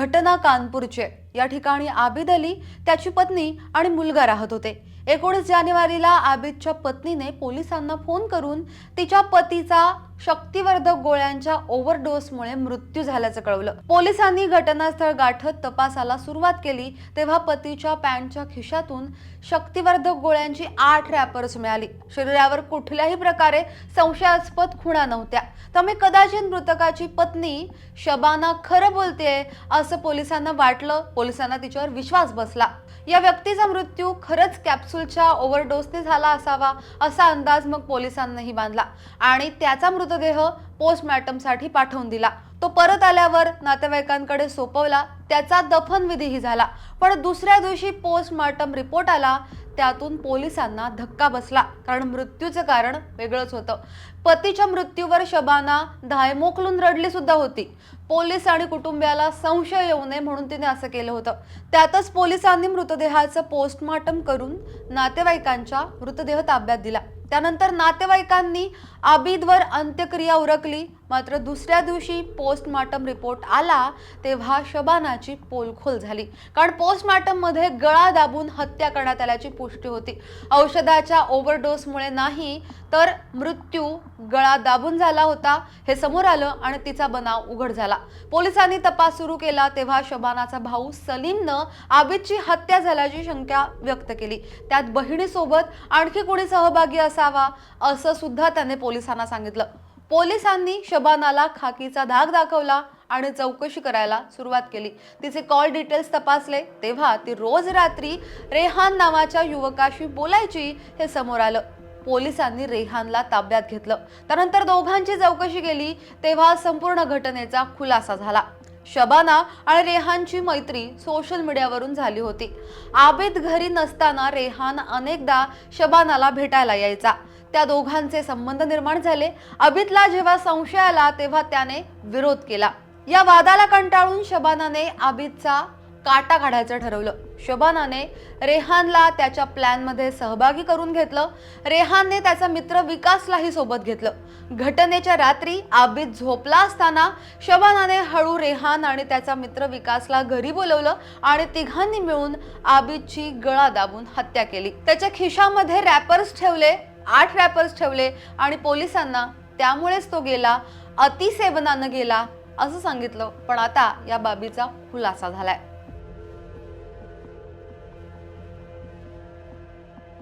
घटना कानपूरचे. या ठिकाणी आबिद अली त्याची पत्नी आणि मुलगा राहत होते. एकोणीस जानेवारीला आबिदच्या पत्नीने पोलिसांना फोन करून तिच्या पतीचा शक्तिवर्धक गोळ्यांच्या ओव्हरडोसमुळे मृत्यू झाल्याचं कळवलं. पोलिसांनी घटनास्थळ गाठत तपासाला सुरुवात केली तेव्हा पतीच्या पॅन्टच्या खिशातून शक्तिवर्धक गोळ्यांची आठ रॅपर्स मिळाली. शरीरावर कुठल्याही प्रकारे संशयास्पद खुणा नव्हत्या. त्यामुळे कदाचित मृतकाची पत्नी शबाना खरं बोलतेय? असं पोलिसांना वाटलं. पोलिसांना तिच्यावर विश्वास बसला. या व्यक्तीचा मृत्यू खरंच कॅप्सूलच्या ओव्हरडोसने झाला असावा असा अंदाज मग पोलिसांनाही बांधला. आणि त्याचा मृत्यू मृतदेह पोस्टमॉर्टमसाठी पाठवून दिला. तो परत आल्यावर नातेवाईकांकडे सोपवला त्याचा दफनविधीही झाला. पण दुसऱ्या दिवशी पोस्टमॉर्टम रिपोर्ट आला त्यातून पोलिसांना धक्का बसला. कारण मृत्यूचं कारण वेगळंच होतं. पतीच्या मृत्यूवर शबाना धायमोकलून रडली सुद्धा होती. पोलीस आणि कुटुंबियाला संशय येऊ नये म्हणून तिने असं केलं होतं. त्यातच पोलिसांनी मृतदेहाचं पोस्टमॉर्टम करून नातेवाईकांच्या मृतदेह ताब्यात दिला. त्यानंतर नातेवाईकांनी आबिदवर अंत्यक्रिया उरकली. मात्र दुसऱ्या दिवशी पोस्टमार्टम रिपोर्ट आला तेव्हा शबानाची पोलखोल झाली. कारण पोस्टमार्टममध्ये गळा दाबून हत्या करण्यात आल्याची पुष्टी होती. औषधाच्या ओव्हरडोसमुळे नाही तर मृत्यू गळा दाबून झाला होता हे समोर आलं आणि तिचा बनाव उघड झाला. पोलिसांनी तपास सुरू केला तेव्हा शबानाचा भाऊ सलीमनं आबिदची हत्या झाल्याची शंका व्यक्त केली. त्यात बहिणीसोबत आणखी कोणी सहभागी असावा असं सुद्धा त्याने पोलिसांना सांगितलं. पोलिसांनी शबानाला खाकीचा धाक दाखवला आणि चौकशी करायला सुरुवात केली. तिचे कॉल डिटेल्स तपासले तेव्हा ती रोज रात्री रेहान नावाच्या युवकाशी बोलायची हे समोर आलं. पोलिसांनी रेहानला ताब्यात घेतलं. त्यानंतर दोघांची चौकशी केली तेव्हा संपूर्ण घटनेचा खुलासा झाला. शबाना आणि रेहानची मैत्री सोशल मीडियावरून झाली होती. आबिद घरी नसताना रेहान अनेकदा शबानाला भेटायला यायचा. त्या दोघांचे संबंध निर्माण झाले. अबितला जेव्हा संशय आला तेव्हा त्याने विरोध केला. या वादाला कंटाळून शबानाने आबिदचा काटा काढायचं ठरवलं. शबानाने रेहानला त्याच्या प्लॅनमध्ये सहभागी करून घेतलं. रेहानने त्याचा मित्र विकासलाही सोबत घेतलं. घटनेच्या रात्री आबिद झोपला असताना शबानाने हळू रेहान आणि त्याचा मित्र विकासला घरी बोलवलं आणि तिघांनी मिळून आबिदची गळा दाबून हत्या केली. त्याच्या खिशामध्ये रॅपर्स ठेवले आठ रॅपर्स ठेवले आणि पोलिसांना त्यामुळेच तो गेला अतिसेवनानं गेला असं सांगितलं. पण आता या बाबीचा खुलासा झालाय.